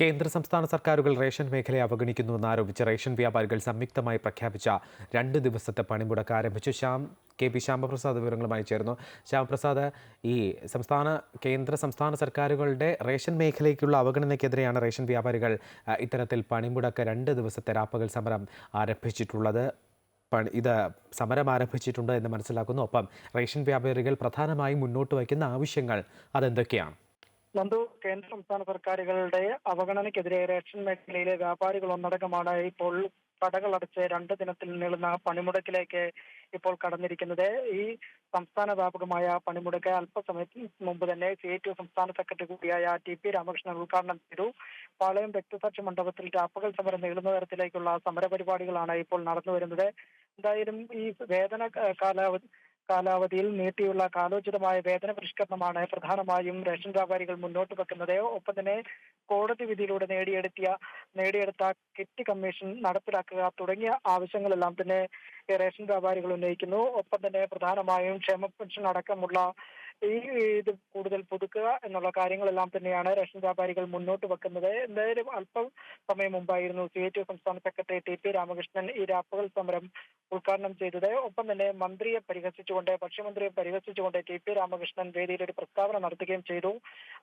കേന്ദ്ര സംസ്ഥാന സർക്കാരുകൾ റേഷൻ മേഖലയെ അവഗണിക്കുന്നുവെന്ന് ആരോപിച്ച് റേഷൻ വ്യാപാരികൾ സംയുക്തമായി പ്രഖ്യാപിച്ച രണ്ട് ദിവസത്തെ പണിമുടക്ക് ആരംഭിച്ചു. ശ്യാം കെ പി ശ്യാമപ്രസാദ് വിവരങ്ങളുമായി ചേർന്നു ശ്യാമപ്രസാദ് ഈ സംസ്ഥാന കേന്ദ്ര സംസ്ഥാന സർക്കാരുകളുടെ റേഷൻ മേഖലയ്ക്കുള്ള അവഗണനയ്ക്കെതിരെയാണ് റേഷൻ വ്യാപാരികൾ ഇത്തരത്തിൽ പണിമുടക്ക് രണ്ട് ദിവസത്തെ രാപ്പകൽ സമരം ആരംഭിച്ചിട്ടുള്ളത്. ഇത് സമരം ആരംഭിച്ചിട്ടുണ്ട് എന്ന് മനസ്സിലാക്കുന്നു. ഒപ്പം റേഷൻ വ്യാപാരികൾ പ്രധാനമായും മുന്നോട്ട് വയ്ക്കുന്ന ആവശ്യങ്ങൾ അതെന്തൊക്കെയാണ്? നന്ദു കേന്ദ്ര സംസ്ഥാന സർക്കാരുകളുടെ അവഗണനയ്ക്കെതിരെ റേഷൻ മേഖലയിലെ വ്യാപാരികൾ ഒന്നടങ്കമാണ് ഇപ്പോൾ കടകൾ അടച്ച് രണ്ട് ദിനത്തിൽ നീളുന്ന പണിമുടക്കിലേക്ക് ഇപ്പോൾ കടന്നിരിക്കുന്നത്. ഈ സംസ്ഥാന വ്യാപകമായ പണിമുടക്ക് അല്പസമയത്തിന് മുമ്പ് തന്നെ സി ടി സംസ്ഥാന സെക്രട്ടറി കൂടിയായ ടി പി രാമകൃഷ്ണൻ ഉദ്ഘാടനം ചെയ്തു. പാളയം രക്തസാക്ഷി മണ്ഡപത്തിൽ രാപ്പകൽ സമരം നീളുന്ന തരത്തിലേക്കുള്ള സമരപരിപാടികളാണ് ഇപ്പോൾ നടന്നു വരുന്നത് എന്തായാലും ഈ വേതന കാലാവധി കാലാവധിയിൽ നീട്ടിയുള്ള കാലോചിതമായ വേതന പരിഷ്കരണമാണ് പ്രധാനമായും റേഷൻ വ്യാപാരികൾ മുന്നോട്ട് വെക്കുന്നത്. ഒപ്പം തന്നെ കോടതി വിധിയിലൂടെ നേടിയെടുത്തിയ നേടിയെടുത്ത കിറ്റ് കമ്മീഷൻ നടപ്പിലാക്കുക തുടങ്ങിയ ആവശ്യങ്ങളെല്ലാം തന്നെ റേഷൻ വ്യാപാരികൾ ഉന്നയിക്കുന്നു. ഒപ്പം തന്നെ പ്രധാനമായും ക്ഷേമ പെൻഷൻ അടക്കമുള്ള ഈ ഇത് കൂടുതൽ പുതുക്കുക എന്നുള്ള കാര്യങ്ങളെല്ലാം തന്നെയാണ് റേഷൻ വ്യാപാരികൾ മുന്നോട്ട് വെക്കുന്നത്. എന്തായാലും അല്പം സമയം മുമ്പായിരുന്നു സി ഐ ടി സംസ്ഥാന സെക്രട്ടറി ടി പി രാമകൃഷ്ണൻ ഈ രാപ്പകൽ സമരം ഉദ്ഘാടനം ചെയ്തത്. ഒപ്പം തന്നെ മന്ത്രിയെ പരിഹസിച്ചുകൊണ്ട് ഭക്ഷ്യമന്ത്രിയെ പരിഹസിച്ചുകൊണ്ട് ടി പി രാമകൃഷ്ണൻ വേദിയിൽ ഒരു പ്രസ്താവന നടത്തുകയും ചെയ്തു.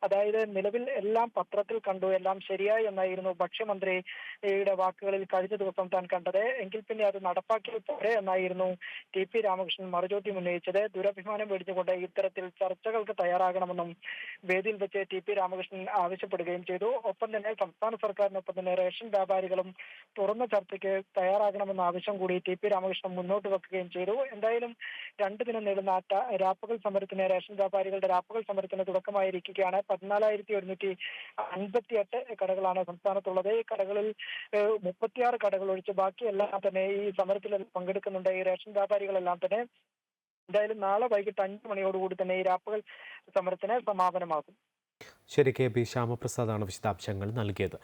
അതായത് നിലവിൽ എല്ലാം പത്രത്തിൽ കണ്ടു എല്ലാം ശരിയായി എന്നായിരുന്നു ഭക്ഷ്യമന്ത്രിയുടെ വാക്കുകളിൽ കഴിഞ്ഞ ദിവസം താൻ കണ്ടത്. എങ്കിൽ പിന്നെ അത് നടപ്പാക്കിയാൽ പോരെ എന്നായിരുന്നു ടി പി രാമകൃഷ്ണൻ മറുചോദ്യം ഉന്നയിച്ചത്. ദുരഭിമാനം വെടിഞ്ഞുകൊണ്ട് ഇത്തരത്തിൽ ചർച്ചകൾക്ക് തയ്യാറാകണമെന്നും വേദിയിൽ വെച്ച് ടി പി രാമകൃഷ്ണൻ ആവശ്യപ്പെടുകയും ചെയ്തു. ഒപ്പം തന്നെ സംസ്ഥാന സർക്കാരിനൊപ്പം തന്നെ റേഷൻ വ്യാപാരികളും തുറന്ന ചർച്ചയ്ക്ക് തയ്യാറാകണമെന്ന ആവശ്യം കൂടി ടി പി രാമകൃഷ്ണൻ മുന്നോട്ട് വെക്കുകയും ചെയ്തു. എന്തായാലും രണ്ടു ദിനം നീളുന്ന രാപ്പകൽ സമരത്തിന് റേഷൻ വ്യാപാരികളുടെ രാപ്പകൽ സമരത്തിന് തുടക്കമായിരിക്കുകയാണ്. പതിനാലായിരത്തി ഒരുന്നൂറ്റി അൻപത്തി എട്ട് കടകളാണ് സംസ്ഥാനത്തുള്ളത്. ഈ കടകളിൽ മുപ്പത്തിയാറ് കടകൾ ഒഴിച്ച് ബാക്കിയെല്ലാം തന്നെ ഈ സമരത്തിൽ പങ്കെടുക്കുന്നുണ്ട് ഈ റേഷൻ വ്യാപാരികളെല്ലാം തന്നെ. എന്തായാലും നാളെ വൈകിട്ട് അഞ്ചു മണിയോടുകൂടി തന്നെ ഈ രാപ്പകൽ സമരത്തിന് സമാപനമാകും. ശരി കെ. പി. ശ്യാമപ്രസാദാണ് വിശദാംശങ്ങൾ നൽകിയത്.